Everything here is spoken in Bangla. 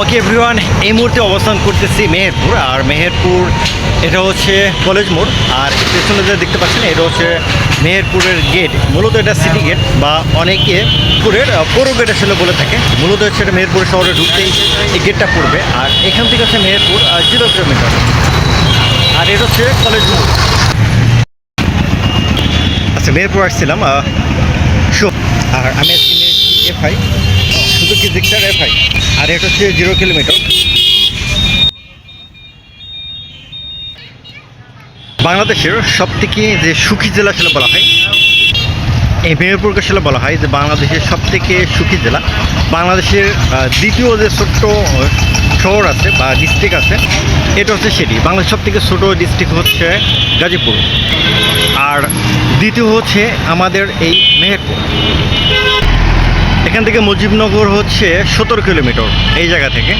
ওকে এভরিওয়ান এই মুহূর্তে অবস্থান করতেছি মেহেরপুর, আর মেহেরপুর এটা হচ্ছে কলেজ মোড়, আর পেছনে যে দেখতে পাচ্ছেন, এটা হচ্ছে মেহেরপুরের গেট মূলত এটা সিটি গেট বা অনেকে পুরের পৌর গেট আসলে বলে থাকে। মূলত হচ্ছে এটা মেহেরপুর শহরে ঢুকতেই এই গেটটা পড়বে, আর এখান থেকে হচ্ছে মেহেরপুর জিরো কিলোমিটার আর এটা হচ্ছে কলেজ মোড়। আচ্ছা মেহেরপুর আসছিলাম আর আমি নিয়েছি এফআই শুধু কি জিক্সার এফআই আর এটা হচ্ছে জিরো কিলোমিটার বাংলাদেশের সব থেকে যে সুখী জেলা আসলে বলা হয়, এই মেহেরপুরকে আসলে বলা হয় যে বাংলাদেশের সব থেকে সুখী জেলা। বাংলাদেশের দ্বিতীয় যে ছোট্ট শহর আছে বা ডিস্ট্রিক্ট আছে, এটা হচ্ছে সেটি। বাংলাদেশের সব থেকে ছোটো ডিস্ট্রিক্ট হচ্ছে গাজীপুর। আর দ্বিতীয় হচ্ছে আমাদের এই মেহেরপুর। এখান থেকে মুজিবনগর হচ্ছে সতেরো কিলোমিটার এই জায়গা থেকে।